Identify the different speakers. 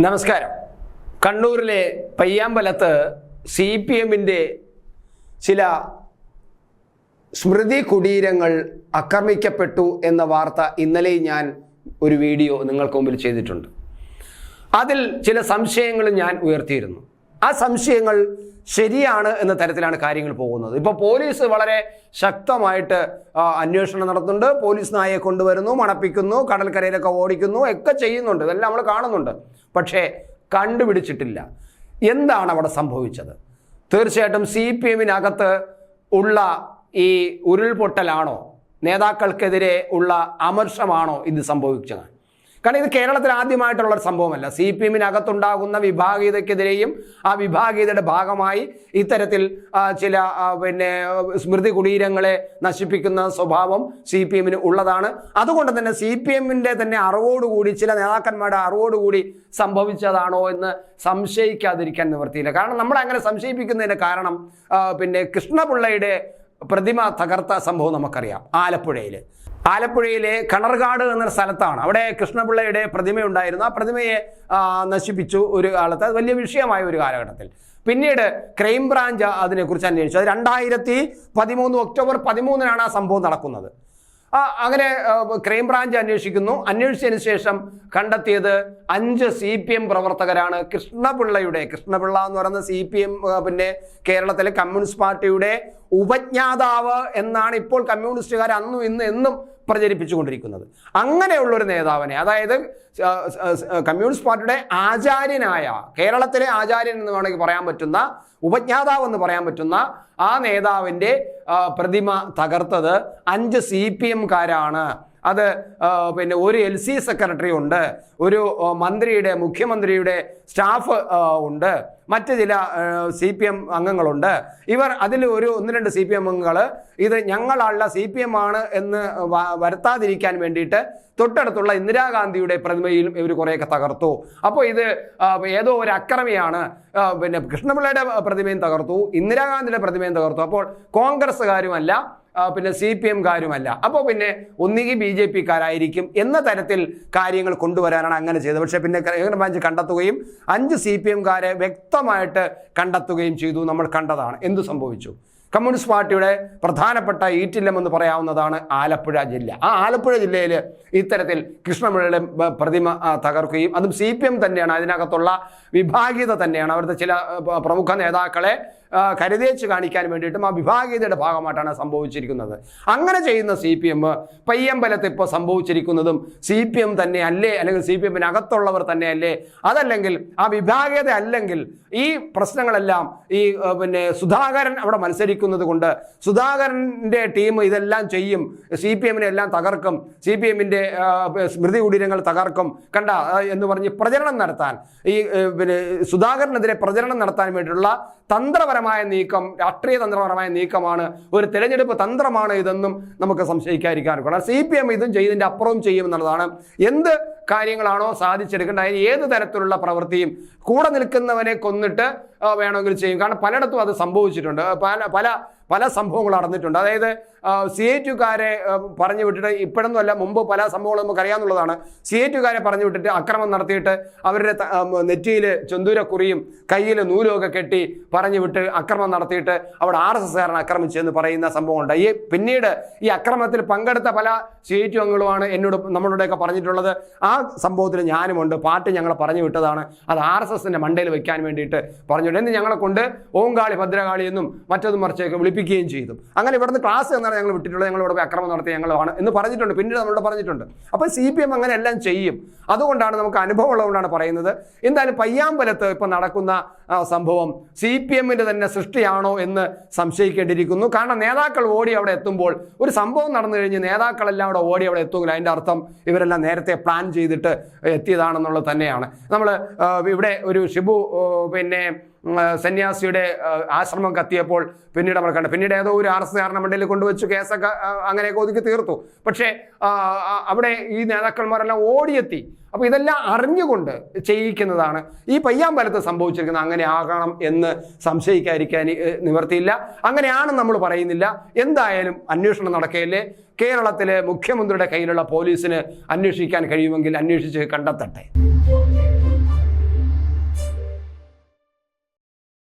Speaker 1: നമസ്കാരം. കണ്ണൂരിലെ പയ്യാമ്പലത്ത് C P എമ്മിന്റെ ചില സ്മൃതി കുടീരങ്ങൾ ആക്രമിക്കപ്പെട്ടു എന്ന വാർത്ത ഇന്നലെ ഞാൻ ഒരു വീഡിയോ നിങ്ങൾക്ക് മുമ്പിൽ ചെയ്തിട്ടുണ്ട്. അതിൽ ചില സംശയങ്ങൾ ഞാൻ ഉയർത്തിയിരുന്നു. ആ സംശയങ്ങൾ ശരിയാണ് എന്ന തരത്തിലാണ് കാര്യങ്ങൾ പോകുന്നത്. ഇപ്പോൾ പോലീസ് വളരെ ശക്തമായിട്ട് അന്വേഷണം നടത്തുന്നുണ്ട്. പോലീസ് നായയെ കൊണ്ടുവരുന്നു മണപ്പിക്കുന്നു കടൽക്കരയിലൊക്കെ ഓടിക്കുന്നു ഒക്കെ ചെയ്യുന്നുണ്ട്. ഇതെല്ലാം നമ്മൾ കാണുന്നുണ്ട്. പക്ഷേ കണ്ടുപിടിച്ചിട്ടില്ല. എന്താണ് അവിടെ സംഭവിച്ചത്? തീർച്ചയായിട്ടും സി പി എമ്മിനകത്ത് ഉള്ള ഈ ഉരുൾപൊട്ടലാണോ? നേതാക്കൾക്കെതിരെ ഉള്ള അമർഷമാണോ ഇത് സംഭവിച്ചത്? കാരണം ഇത് കേരളത്തിൽ ആദ്യമായിട്ടുള്ള ഒരു സംഭവമല്ല. സി പി എമ്മിനകത്തുണ്ടാകുന്ന വിഭാഗീയതയ്ക്കെതിരെയും ആ വിഭാഗീയതയുടെ ഭാഗമായി ഇത്തരത്തിൽ ചില പിന്നെ സ്മൃതി കുടീരങ്ങളെ നശിപ്പിക്കുന്ന സ്വഭാവം സി പി എമ്മിന് ഉള്ളതാണ്. അതുകൊണ്ട് തന്നെ സി പി എമ്മിന്റെ തന്നെ അറിവോടുകൂടി ചില നേതാക്കന്മാരുടെ അറിവോടുകൂടി സംഭവിച്ചതാണോ എന്ന് സംശയിക്കാതിരിക്കാൻ നിവൃത്തിയില്ല. കാരണം നമ്മൾ അങ്ങനെ സംശയിപ്പിക്കുന്നതിന്റെ കാരണം പിന്നെ കൃഷ്ണപിള്ളയുടെ പ്രതിമ തകർത്ത സംഭവം നമുക്കറിയാം ആലപ്പുഴയിൽ ആലപ്പുഴയിലെ കണർകാട് എന്ന സ്ഥലത്താണ്. അവിടെ കൃഷ്ണപിള്ളയുടെ പ്രതിമയുണ്ടായിരുന്നു. ആ പ്രതിമയെ നശിപ്പിച്ചു ഒരു കാലത്ത്. അത് വലിയ വിഷയമായ ഒരു കാലഘട്ടത്തിൽ. പിന്നീട് ക്രൈംബ്രാഞ്ച് അതിനെക്കുറിച്ച് അന്വേഷിച്ചു. അത് രണ്ടായിരത്തി പതിമൂന്ന് ഒക്ടോബർ പതിമൂന്നിനാണ് ആ സംഭവം നടക്കുന്നത്. അങ്ങനെ ക്രൈംബ്രാഞ്ച് അന്വേഷിക്കുന്നു. അന്വേഷിച്ചതിന് ശേഷം കണ്ടെത്തിയത് അഞ്ച് സി പി എം പ്രവർത്തകരാണ്. കൃഷ്ണപിള്ളയുടെ കൃഷ്ണപിള്ള എന്ന് പറയുന്ന സി പി എം പിന്നെ കേരളത്തിലെ കമ്മ്യൂണിസ്റ്റ് പാർട്ടിയുടെ ഉപജ്ഞാതാവ് എന്നാണ് ഇപ്പോൾ കമ്മ്യൂണിസ്റ്റുകാർ അന്നും ഇന്നും എന്നും പ്രചരിപ്പിച്ചുകൊണ്ടിരിക്കുന്നത്. അങ്ങനെയുള്ള ഒരു നേതാവിനെ അതായത് കമ്മ്യൂണിസ്റ്റ് പാർട്ടിയുടെ ആചാര്യനായ കേരളത്തിലെ ആചാര്യൻ എന്ന് വേണമെങ്കിൽ പറയാൻ പറ്റുന്ന ഉപജ്ഞാതാവ് എന്ന് പറയാൻ പറ്റുന്ന ആ നേതാവിന്റെ പ്രതിമ തകർത്തത് അഞ്ച് സി പി എംകാരാണ് അത് പിന്നെ ഒരു എൽ സി സെക്രട്ടറി ഉണ്ട് ഒരു മന്ത്രിയുടെ മുഖ്യമന്ത്രിയുടെ സ്റ്റാഫ് ഉണ്ട് മറ്റ് ചില സി പി എം അംഗങ്ങളുണ്ട്. ഇവർ അതിൽ ഒരു ഒന്ന് രണ്ട് സി പി എം അംഗങ്ങൾ ഇത് ഞങ്ങളുള്ള സി പി എം ആണ് എന്ന് വരുത്താതിരിക്കാൻ വേണ്ടിയിട്ട് തൊട്ടടുത്തുള്ള ഇന്ദിരാഗാന്ധിയുടെ പ്രതിമയിലും ഇവർ കുറേയൊക്കെ തകർത്തു. അപ്പോൾ ഇത് ഏതോ ഒരു അക്രമിയാണ് പിന്നെ കൃഷ്ണപിള്ളയുടെ പ്രതിമയും തകർത്തു ഇന്ദിരാഗാന്ധിയുടെ പ്രതിമയും തകർത്തു. അപ്പോൾ കോൺഗ്രസ്സുകാരുമല്ല പിന്നെ സി പി എംകാരുമല്ല അപ്പോൾ പിന്നെ ഒന്നുകിൽ ബി ജെ പിക്കാരായിരിക്കും എന്ന തരത്തിൽ കാര്യങ്ങൾ കൊണ്ടുവരാനാണ് അങ്ങനെ ചെയ്തത്. പക്ഷേ പിന്നെ ക്രൈംബ്രാഞ്ച് കണ്ടെത്തുകയും അഞ്ച് സി പി എംകാരെ വ്യക്തമായിട്ട് കണ്ടെത്തുകയും ചെയ്തു നമ്മൾ കണ്ടതാണ്. എന്തു സംഭവിച്ചു? കമ്മ്യൂണിസ്റ്റ് പാർട്ടിയുടെ പ്രധാനപ്പെട്ട ഈറ്റില്ലം എന്ന് പറയാവുന്നതാണ് ആലപ്പുഴ ജില്ല. ആ ആലപ്പുഴ ജില്ലയിൽ ഇത്തരത്തിൽ കൃഷ്ണപിള്ളയുടെ പ്രതിമ തകർക്കുകയും അതും സി തന്നെയാണ്. അതിനകത്തുള്ള വിഭാഗീയത തന്നെയാണ്. അവരുടെ ചില പ്രമുഖ നേതാക്കളെ കരുതേച്ച് കാണിക്കാൻ വേണ്ടിയിട്ടും ആ വിഭാഗീയതയുടെ ഭാഗമായിട്ടാണ് സംഭവിച്ചിരിക്കുന്നത്. അങ്ങനെ ചെയ്യുന്ന സി പി എം പയ്യമ്പലത്ത് ഇപ്പോൾ സംഭവിച്ചിരിക്കുന്നതും സി പി എം തന്നെ അല്ലേ അല്ലെങ്കിൽ സി പി എമ്മിനകത്തുള്ളവർ തന്നെ അല്ലേ അതല്ലെങ്കിൽ ആ വിഭാഗീയത അല്ലെങ്കിൽ ഈ പ്രശ്നങ്ങളെല്ലാം ഈ പിന്നെ സുധാകരൻ അവിടെ മത്സരിക്കുന്നത് കൊണ്ട് സുധാകരന്റെ ടീം ഇതെല്ലാം ചെയ്യും സി പി എമ്മിനെ എല്ലാം തകർക്കും സി പി എമ്മിന്റെ സ്മൃതി കുടീരങ്ങൾ തകർക്കും കണ്ട എന്ന് പറഞ്ഞ് പ്രചരണം നടത്താൻ ഈ പിന്നെ സുധാകരനെതിരെ പ്രചരണം നടത്താൻ വേണ്ടിയിട്ടുള്ള തന്ത്രപരമായ നീക്കം രാഷ്ട്രീയ തന്ത്രപരമായ നീക്കമാണ് ഒരു തെരഞ്ഞെടുപ്പ് തന്ത്രമാണ് ഇതെന്നും നമുക്ക് സംശയിക്കാതിരിക്കാൻ കാരണം സി പി എം ഇതും ചെയ്തതിന്റെ അപ്പുറവും ചെയ്യുമെന്നുള്ളതാണ് എന്ത് കാര്യങ്ങളാണോ സാധിച്ചെടുക്കേണ്ടത് അതിന് ഏത് തരത്തിലുള്ള പ്രവൃത്തിയും കൂടെ നിൽക്കുന്നവനെ കൊന്നിട്ട് വേണമെങ്കിൽ ചെയ്യും. കാരണം പലയിടത്തും അത് സംഭവിച്ചിട്ടുണ്ട്. പല പല പല സംഭവങ്ങൾ നടന്നിട്ടുണ്ട്. അതായത് സി എ ടുക്കാരെ പറഞ്ഞു വിട്ടിട്ട് ഇപ്പോഴൊന്നും അല്ല മുമ്പ് പല സംഭവങ്ങളും നമുക്ക് അറിയാമെന്നുള്ളതാണ് സി എ ടുക്കാരെ പറഞ്ഞു വിട്ടിട്ട് അക്രമം നടത്തിയിട്ട് അവരുടെ നെറ്റിയിൽ ചെന്തൂരക്കുറിയും കയ്യിൽ നൂലുമൊക്കെ കെട്ടി പറഞ്ഞു വിട്ട് അക്രമം നടത്തിയിട്ട് അവിടെ ആർ എസ് എസ്സുകാരൻ ആക്രമിച്ചു എന്ന് പറയുന്ന സംഭവമുണ്ട് ഈ പിന്നീട് ഈ അക്രമത്തിൽ പങ്കെടുത്ത പല സി എ ടു അംഗങ്ങളുമാണ് എന്നോട് നമ്മളോടൊക്കെ പറഞ്ഞിട്ടുള്ളത്. ആ സംഭവത്തിൽ ഞാനുമുണ്ട്. പാട്ട് ഞങ്ങൾ പറഞ്ഞു വിട്ടതാണ്. അത് ആർ എസ് എസിന്റെ മണ്ടയിൽ വെക്കാൻ വേണ്ടിയിട്ട് പറഞ്ഞു വിട്ടു. എന്ന് ഞങ്ങളെ കൊണ്ട് ഓങ്കാളി ഭദ്രകാളി എന്നും മറ്റതും മറിച്ചൊക്കെ വിളിപ്പിക്കുകയും ചെയ്തു. അങ്ങനെ ഇവിടുന്ന് ക്ലാസ് എന്നാണ് ഞങ്ങൾ വിട്ടിട്ടുള്ളത്. ഞങ്ങൾ ഇവിടെ അക്രമം നടത്തി ഞങ്ങളാണ് എന്ന് പറഞ്ഞിട്ടുണ്ട്. പിന്നീട് നമ്മളോട് പറഞ്ഞിട്ടുണ്ട്. അപ്പോൾ സി പി എം അങ്ങനെ എല്ലാം ചെയ്യും. അതുകൊണ്ടാണ് നമുക്ക് അനുഭവം ഉള്ളതുകൊണ്ടാണ് പറയുന്നത്. എന്തായാലും പയ്യാമ്പലത്ത് ഇപ്പം നടക്കുന്ന സംഭവം സി പി എമ്മിന്റെ തന്നെ സൃഷ്ടിയാണോ എന്ന് സംശയിക്കേണ്ടിയിരിക്കുന്നു. കാരണം നേതാക്കൾ ഓടി അവിടെ എത്തുമ്പോൾ ഒരു സംഭവം നടന്നു കഴിഞ്ഞ് നേതാക്കളെല്ലാം അവിടെ ഓടി അവിടെ എത്തുമെങ്കിൽ അതിന്റെ അർത്ഥം ഇവരെല്ലാം നേരത്തെ പ്ലാൻ ചെയ്തിട്ട് എത്തിയതാണെന്നുള്ളത് തന്നെയാണ്. നമ്മൾ ഇവിടെ ഒരു ഷിബു പിന്നെ സന്യാസിയുടെ ആശ്രമം കത്തിയപ്പോൾ പിന്നീട് നമ്മൾ കണ്ടു. പിന്നീട് ഏതോ ഒരു ആർ എസ് കാരണ മണ്ഡലിൽ കൊണ്ടുവച്ച് കേസൊക്കെ അങ്ങനെയൊക്കെ ഒതുക്കി തീർത്തു. പക്ഷേ അവിടെ ഈ നേതാക്കന്മാരെല്ലാം ഓടിയെത്തി. അപ്പോൾ ഇതെല്ലാം അറിഞ്ഞുകൊണ്ട് ചെയ്യിക്കുന്നതാണ്. ഈ പയ്യാമ്പലത്ത് സംഭവിച്ചിരിക്കുന്ന അങ്ങനെ ആകണം എന്ന് സംശയിക്കാതിരിക്കാൻ നിവർത്തിയില്ല. അങ്ങനെയാണെന്ന് നമ്മൾ പറയുന്നില്ല. എന്തായാലും അന്വേഷണം നടക്കുകയല്ലേ കേരളത്തിലെ മുഖ്യമന്ത്രിയുടെ കയ്യിലുള്ള പോലീസിന് അന്വേഷിക്കാൻ കഴിയുമെങ്കിൽ അന്വേഷിച്ച് കണ്ടെത്തട്ടെ.